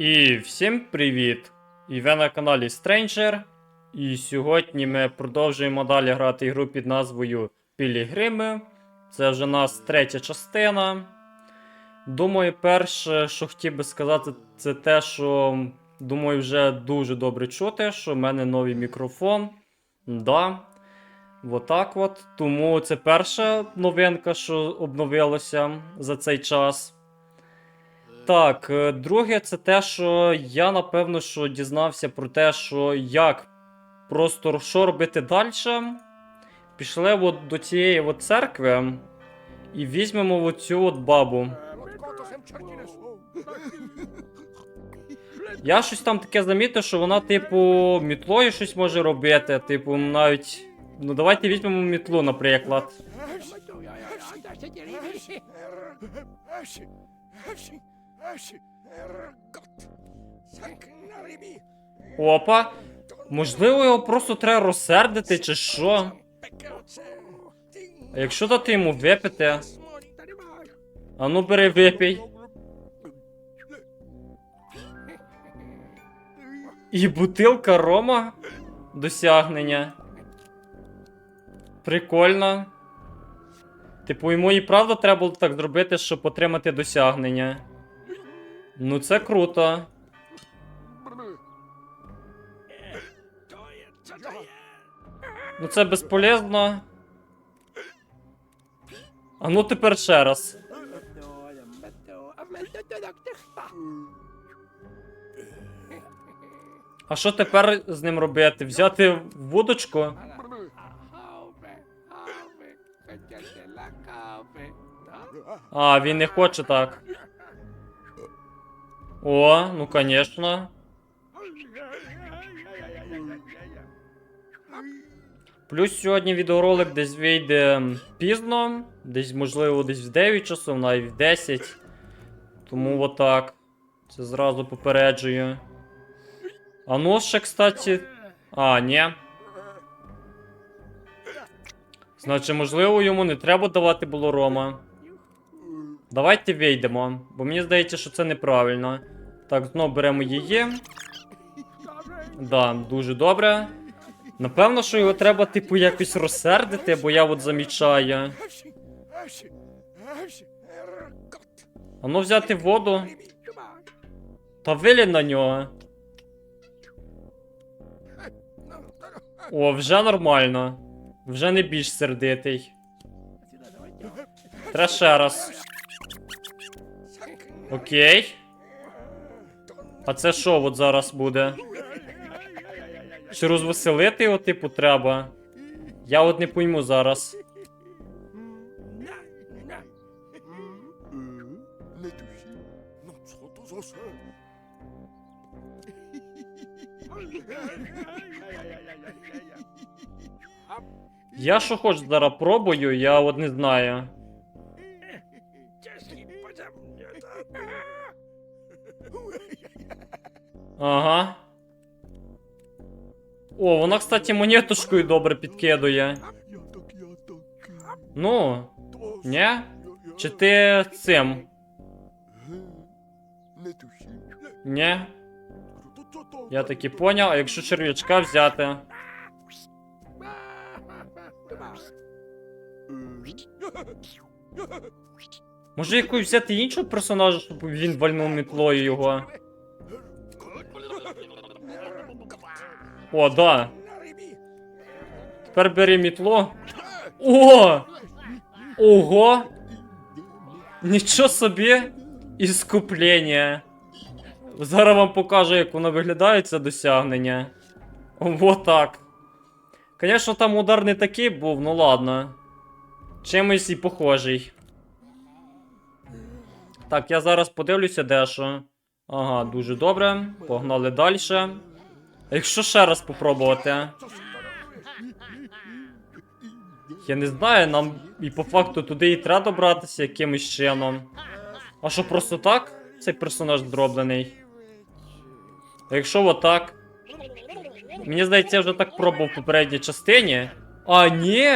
І всім привіт! І ви на каналі Stranger. І сьогодні ми продовжуємо далі грати ігру під назвою Пілігрими. Це вже у нас третя частина. Думаю, перше, що хотів би сказати, це те, що думаю, вже дуже добре чути, що в мене новий мікрофон. Да. Отак от. Тому це перша новинка, що обновилося за цей час. Так, е, друге, це те, що я напевно що дізнався про те, що як просто що робити далі. Пішли от до цієї от церкви і візьмемо оцю от бабу. Я щось там таке замітив, що вона, типу, мітлою щось може робити. Типу, навіть. Ну, давайте візьмемо мітлу, наприклад. Опа. Можливо, його просто треба розсердити, чи що. А якщо дати йому випити? А ну бери випій. І бутилка рома досягнення. Прикольно. Типу, йому і правда треба було так зробити, щоб отримати досягнення. Ну, це круто. Ну, це безполезно. А ну тепер ще раз. А що тепер з ним робити? Взяти вудочку? А, він не хоче так. О, ну конечно. Плюс сьогодні відеоролик десь вийде пізно, десь, можливо, десь в 9 часов, навіть в 10. Тому отак. Це зразу попереджую. А ну ще, кстати. А, ні. Значить, можливо, йому не треба давати було рома. Давайте вийдемо, бо мені здається, що це неправильно. Так, знову беремо її. Да, дуже добре. Напевно, що його треба, типу, якось розсердити, бо я от замічаю. А ну взяти воду. Та вилі на нього. О, вже нормально. Вже не більш сердитий. Треба ще раз. Окей. А це що от зараз буде? Чи розвеселити його, типу, треба? Я от не пойму зараз. Я що хоч зараз пробую, я от не знаю. Ага. О, вона, кстати, монеточкою добре підкидує. Ну, ні? Чи ти цим? Ні? Я таки поняв, а якщо черв'ячка взяти? Може якусь взяти іншого персонажа, щоб він вальнув мітлою його? О, да. Тепер бери мітло. О! Ого! Нічого собі! Іскуплення. Зараз вам покажу, як воно виглядає, це досягнення. Вот так. Звісно, там удар не такий був, ну ладно. Чимось і похожий. Так, я зараз подивлюся дещо. Ага, дуже добре. Погнали далі. А якщо ще раз попробувати? Я не знаю, нам і по факту туди і треба добратися якимось чином. А що просто так? Цей персонаж дроблений. А якщо отак? Мені здається, я вже так пробував в попередній частині. А, ні!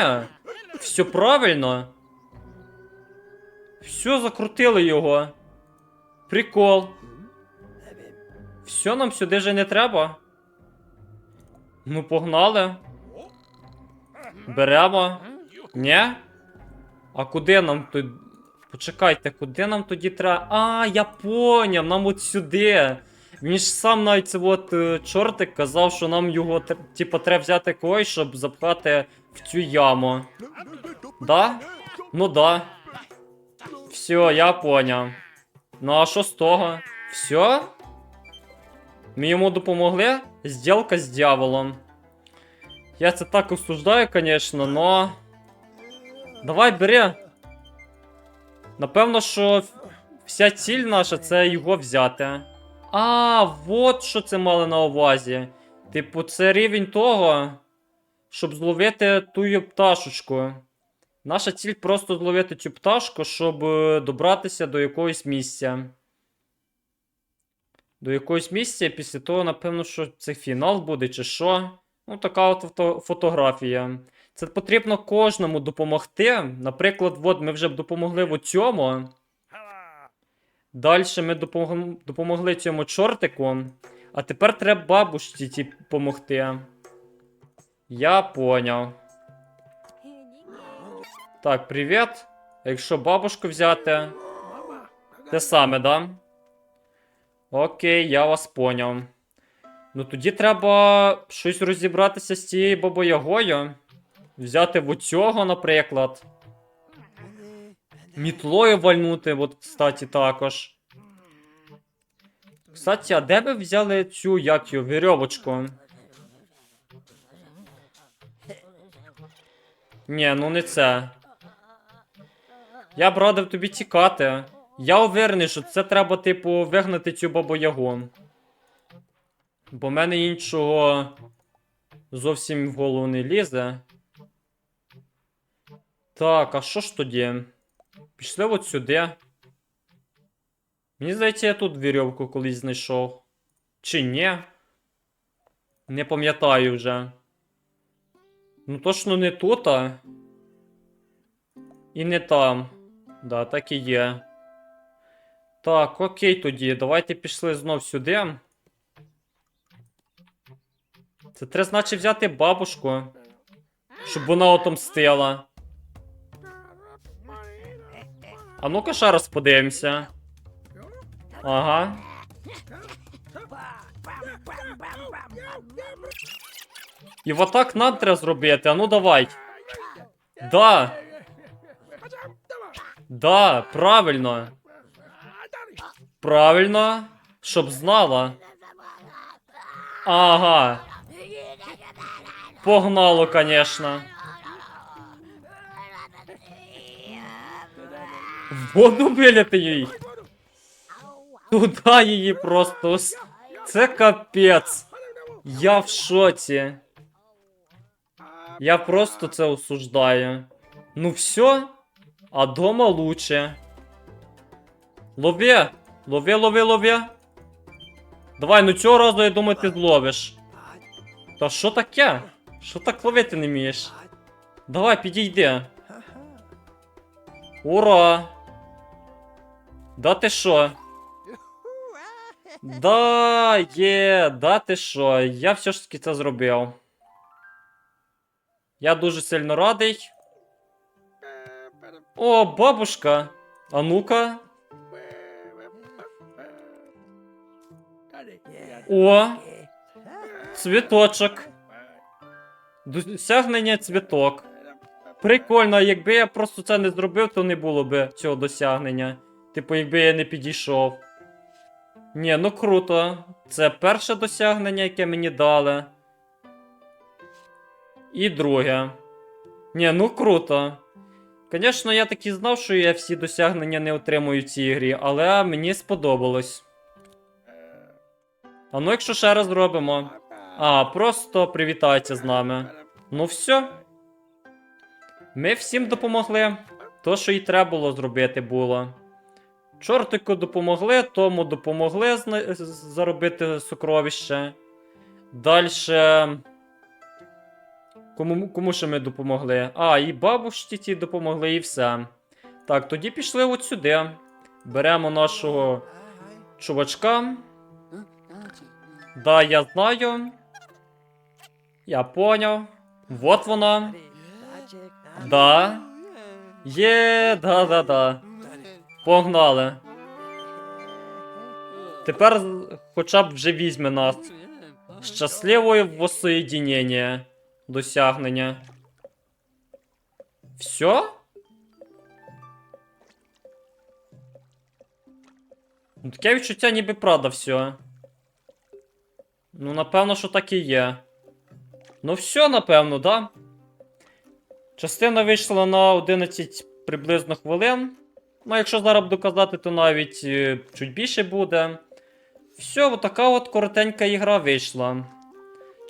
Все правильно. Все, закрутили його. Прикол. Все, нам сюди вже не треба. Ну, погнали. Беремо. Ні? А куди нам тут. Почекайте, куди нам тоді треба. А, я поняв, нам от сюди. Він ж сам навіть це от е, чортик казав, що нам його типа треба взяти когось, щоб запхати в цю яму. Да? Ну да. Все, я поняв. Ну а що з того? Все? Ми йому допомогли? Зділка з дьяволом. Я це так осуждаю, конечно, но. Давай бери. Напевно, що вся ціль наша це його взяти. А, вот що це мали на увазі. Типу, це рівень того, щоб зловити ту пташечку. Наша ціль просто зловити цю пташку, щоб е, добратися до якогось місця. До якогось місця, після того, напевно, що це фінал буде, чи що. Ну, така от фото- фотографія. Це потрібно кожному допомогти. Наприклад, от ми вже допомогли в цьому. Далі ми допомогли, допомогли цьому чортику. А тепер треба бабушці ті допомогти. Я поняв. Так, привіт. Якщо бабушку взяти. Те саме, да? Окей, я вас поняв. Ну тоді треба щось розібратися з цією бабоягою. Взяти в цього, наприклад. Мітлою вальнути, от, кстати, також. Кстати, а де ви взяли цю як його, вірьовочку? Ні, ну не це. Я б радив тобі тікати. Я уверений, що це треба, типу, вигнати цю бабу-ягу. Бо в мене іншого зовсім в голову не лізе. Так, а що ж тоді? Пішли от сюди. Мені здається, я тут вірьовку колись знайшов. Чи ні? Не пам'ятаю вже. Ну точно не тут, а. І не там. Да, так і є. Так, окей тоді. Давайте пішли знов сюди. Це треба, значить, взяти бабушку. Щоб вона отомстила. А ну-ка ще раз подивимося. Ага. І отак нам треба зробити. А ну давай. Да. Да, правильно. Правильно. Щоб знала. Ага. Погнало, конечно. В воду виляти їй. Туда її просто. Це капець. Я в шоці. Я просто це осуждаю. Ну все, а дома лучше. Лови, лови, лови, лови. Давай, ну цього разу, я думаю, ти зловиш. Та що таке? Що так ловити не вмієш? Давай, підійди. Ура! Да ти що? Да, є, да ти що? Я все ж таки це зробив. Я дуже сильно радий. О, бабушка. А ну-ка. О, цвіточок. Досягнення цвіток. Прикольно, якби я просто це не зробив, то не було б цього досягнення. Типу, якби я не підійшов. Ні, ну круто. Це перше досягнення, яке мені дали. І друге. Ні, ну круто. Звісно, я таки знав, що я всі досягнення не отримую в цій грі, але мені сподобалось. А ну, якщо ще раз зробимо. А, просто привітайте з нами. Ну все. Ми всім допомогли. То, що і треба було зробити було. Чортику допомогли, тому допомогли заробити сокровище. Дальше. Кому, кому ще ми допомогли? А, і бабушці ті допомогли, і все. Так, тоді пішли от сюди. Беремо нашого чувачка. Да, я знаю. Я поняв. Вот вона. Да. Є, да-да-да. Погнали. Тепер хоча б вже візьме нас. Щасливое воссоєдінення. Досягнення. Все? Ну, таке відчуття ніби правда все. Ну, напевно, що так і є. Ну, все, напевно, да? Частина вийшла на 11 приблизно хвилин. Ну, якщо зараз буду казати, то навіть е, чуть більше буде. Все, отака от коротенька ігра вийшла.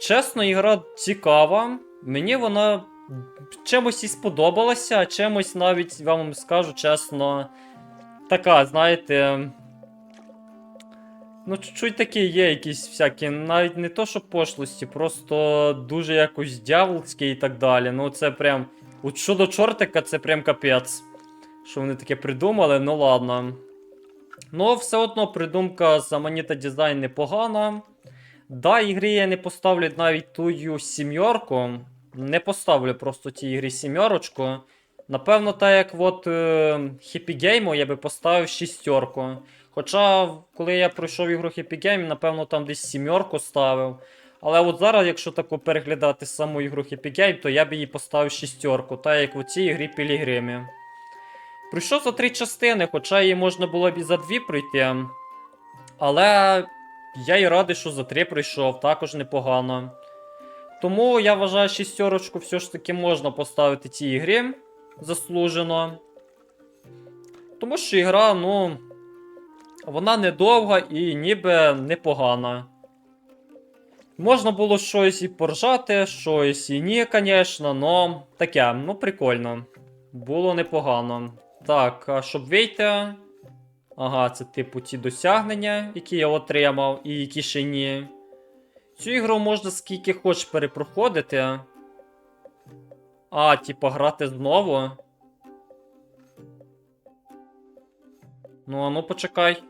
Чесно, ігра цікава. Мені вона чимось і сподобалася, а чимось навіть вам скажу чесно. Така, знаєте. Ну, чуть-чуть такі є якісь всякі, навіть не то, що пошлості, просто дуже якось дяволські і так далі. Ну, це прям. От щодо чортика, це прям капець. Що вони таке придумали, ну ладно. Ну, все одно придумка з Аманіта Дизайн непогана. Да, ігрі я не поставлю навіть тую сімьорку. Не поставлю просто тій ігрі сімьорочку. Напевно, так як от е, Happy Game я би поставив шістерку. Хоча, коли я пройшов ігру Happy Game, напевно, там десь сімерку ставив. Але от зараз, якщо тако переглядати саму ігру Happy Game, то я б її поставив шістерку, так як в цій ігрі Пілігримі. Пройшов за три частини, хоча її можна було б і за дві пройти. Але я і радий, що за три пройшов, також непогано. Тому я вважаю, шістерочку все ж таки можна поставити цій ігрі заслужено. Тому що ігра, ну. Вона недовга і ніби непогана. Можна було щось і поржати, щось і ні, звісно, но таке, ну прикольно. Було непогано. Так, а щоб вийти. Ага, це типу ті досягнення, які я отримав, і які ще ні. Цю ігру можна скільки хочеш перепроходити. А, типа, грати знову. Ну, а ну почекай.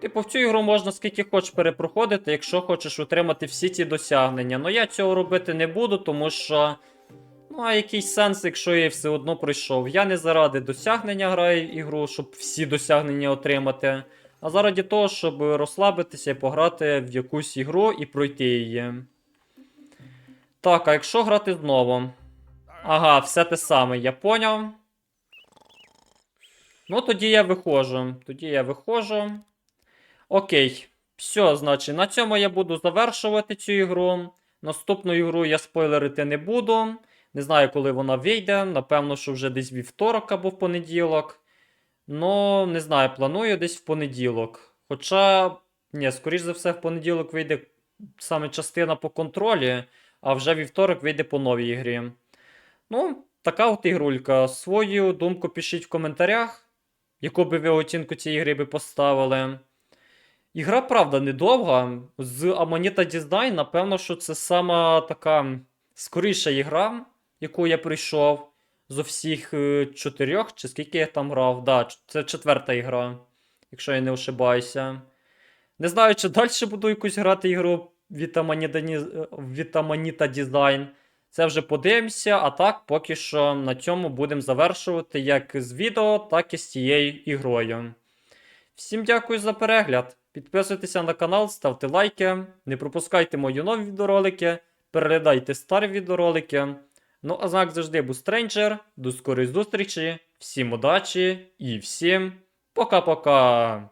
Типу, в цю ігру можна скільки хочеш перепроходити, якщо хочеш отримати всі ці досягнення. Ну я цього робити не буду, тому що. Ну, а який сенс, якщо я все одно пройшов. Я не заради досягнення граю ігру, щоб всі досягнення отримати, а заради того, щоб розслабитися і пограти в якусь ігру і пройти її. Так, а якщо грати знову? Ага, все те саме, я поняв. Ну, тоді я виходжу. Тоді я виходжу. Окей. Все, значить, на цьому я буду завершувати цю ігру. Наступну ігру я спойлерити не буду. Не знаю, коли вона вийде. Напевно, що вже десь вівторок або в понеділок. Ну, не знаю, планую десь в понеділок. Хоча, ні, скоріш за все, в понеділок вийде саме частина по контролі, а вже вівторок вийде по новій ігрі. Ну, така от ігрулька. Свою думку пишіть в коментарях, яку би ви оцінку цієї гри би поставили. Ігра, правда, недовга. З Amanita Design, напевно, що це сама така скоріша ігра, яку я прийшов з усіх е, чотирьох, чи скільки я там грав. Да, це четверта ігра, якщо я не ошибаюся. Не знаю, чи далі буду якусь грати ігру від Amanita, е, Design. Це вже подивимося, а так, поки що на цьому будемо завершувати як з відео, так і з цією ігрою. Всім дякую за перегляд. Підписуйтеся на канал, ставте лайки, не пропускайте мої нові відеоролики, переглядайте старі відеоролики. Ну а знак завжди був Стренджер. До скорої зустрічі, всім удачі і всім пока-пока!